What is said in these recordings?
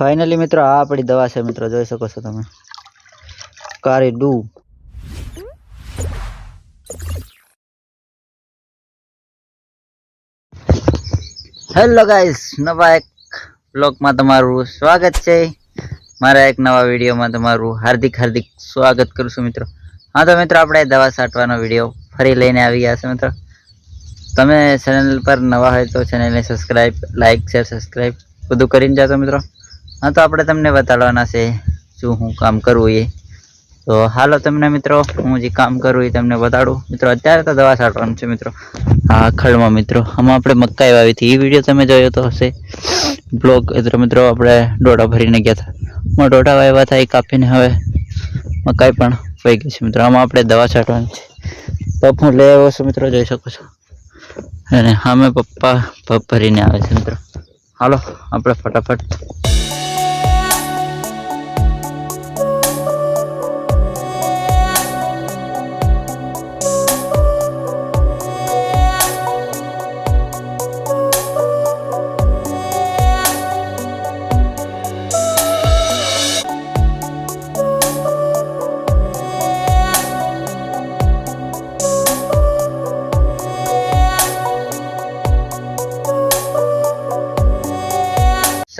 Finally મિત્રો, આ આપણી દવા છે મિત્રો, જોઈ શકો છો તમે. કારી ડુ. હેલો ગાઈસ નવા એક બ્લોગમાં તમારું સ્વાગત છે. મારા એક નવા વિડીયોમાં તમારું હાર્દિક હાર્દિક સ્વાગત કરું છું મિત્રો. હા તો મિત્રો, આપણે દવા છાંટવાનો વીડિયો ફરી લઈને આવી ગયા છે મિત્રો. તમે ચેનલ પર નવા હોય તો ચેનલને સબસ્ક્રાઈબ લાઇક શેર સબસ્ક્રાઈબ બધું કરીને જાતો મિત્રો. હા, તો આપણે તમને બતાડવાના છે શું હું કામ કરવું એ. તો હાલો તમને મિત્રો, હું જે કામ કરું એ તમને બતાડું. મિત્રો, અત્યારે તો દવા છાંટવાનું છે મિત્રો. હા ખળમાં મિત્રો, આમાં આપણે મકાઈ વાવી હતી. એ વીડિયો તમે જોયો તો હશે. બ્લોગ એટલે મિત્રો, આપણે ડોડા ભરીને ગયા હતા. એમાં ડોડા વાવ્યા હતા, એ કાપીને હવે મકાઈ પણ વહી ગઈ છે. મિત્રો, આમાં આપણે દવા છાંટવાની છે. પપ હું લઈ આવ્યો છું, મિત્રો, જોઈ શકો છો. અને સામે પપ્પા પપ ભરીને આવે છે મિત્રો. હાલો આપણે ફટાફટ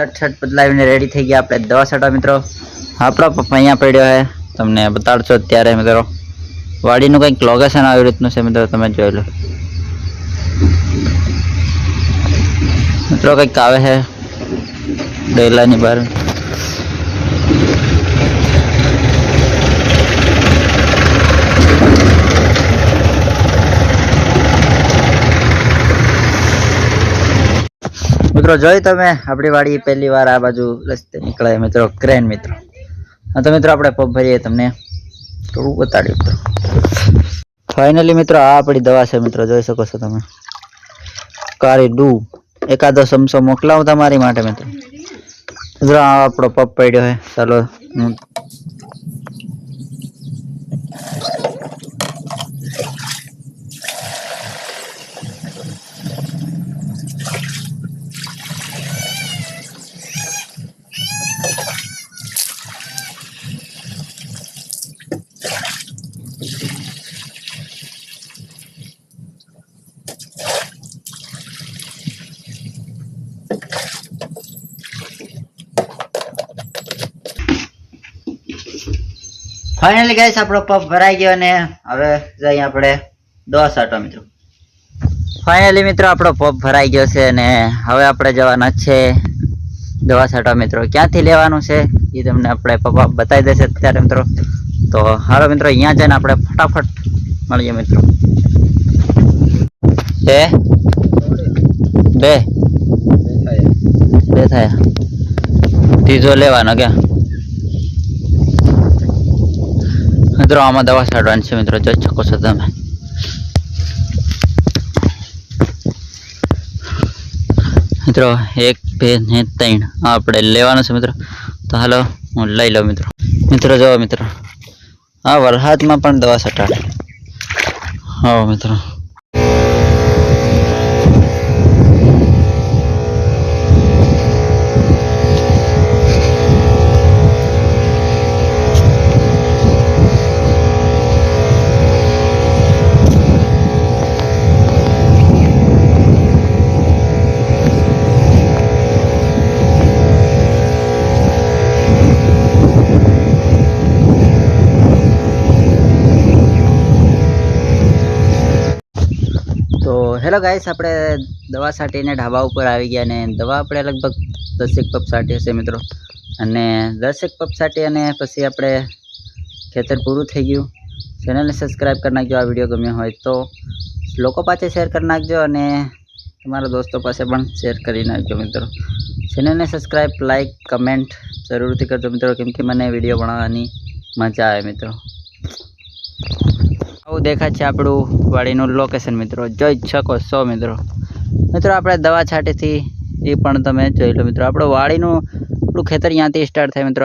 શર્ટ શર્ટ બદલાવીને રેડી થઈ ગયા આપણે. દવા છાંટવા મિત્રો. આપણો પપ્પા અહીંયા પડ્યો છે. તમને બતાડશો અત્યારે મિત્રો. વાડીનું કંઈક લોકેશન આવી રીતનું છે મિત્રો, તમે જોઈ લો. મિત્રો કંઈક આવે છે. ડેલાની બહાર. મિત્રો જોઈ તમે? આપણી વાડી પહેલી વાર આ બાજુ રસ્તે નીકળે મિત્રો ક્રેન મિત્રો. તો મિત્રો, આપણે પગ ભરીએ તમને. થોડું બતાડ્યું મિત્રો. ફાઇનલી મિત્રો, આ આપણી દવા છે મિત્રો, જોઈ શકો છો તમે. કારી ડુ. એકાદો સમસો મોકલાવું તમારી માટે મિત્રો. મિત્રો, આ આપણો પગ પડ્યો છે. ચાલો ફાઇનલી ગાઈસ આપણો પફ ભરાઈ ગયો અને હવે જઈએ આપણે દોસ આટો, મિત્રો. ફાઇનલી મિત્રો, આપણો પપ ભરાઈ ગયો છે અને હવે આપણે જવાના છે દવા છાંટવા મિત્રો. ક્યાંથી લેવાનું છે એ તમને આપણે પપ્પા બતાવી દેશે અત્યારે, મિત્રો. તો હારો મિત્રો, અહીંયા જઈને આપણે ફટાફટ મળીએ, મિત્રો. બે. બે. બે થયા. ત્રીજો લેવાનો કે મિત્રો, આમાં દવા છાંટવાની છે મિત્રો. જોઈ શકો છો તમે. મિત્રો, એક, બે ને ત્રણ. આપણે લેવાનું છે મિત્રો. તો હાલો, હું લઈ લઉં મિત્રો. મિત્રો, જુઓ મિત્રો. આ વરસાદમાં પણ દવા છટાડે હા, મિત્રો. તો હેલો ગાઈસ, આપણે દવા સાટીને ઢાબા ઉપર આવી ગયા અને દવા આપણે લગભગ દસેક પપ સાટી હશે મિત્રો. અને દસેક પપ સાટી અને પછી આપણે ખેતર પૂરું થઈ ગયું. ચેનલને સબસ્ક્રાઈબ કરી નાખજો, આ વીડિયો ગમ્યો હોય તો. લોકો પાસે શેર કરી નાખજો અને તમારા દોસ્તો પાસે પણ શેર કરી નાખજો મિત્રો. ચેનલને સબસ્ક્રાઈબ લાઈક કમેન્ટ જરૂરથી કરજો મિત્રો, કેમ મને વીડિયો બનાવવાની મજા આવે મિત્રો. આવું દેખાય છે આપણું વાડીનું લોકેશન મિત્રો. જોઈ શકો છો મિત્રો. મિત્રો, આપણે દવા છાંટીથી એ પણ તમે જોઈ લો મિત્રો. આપણું વાડીનું, આપણું ખેતર ત્યાંથી સ્ટાર્ટ થાય મિત્રો.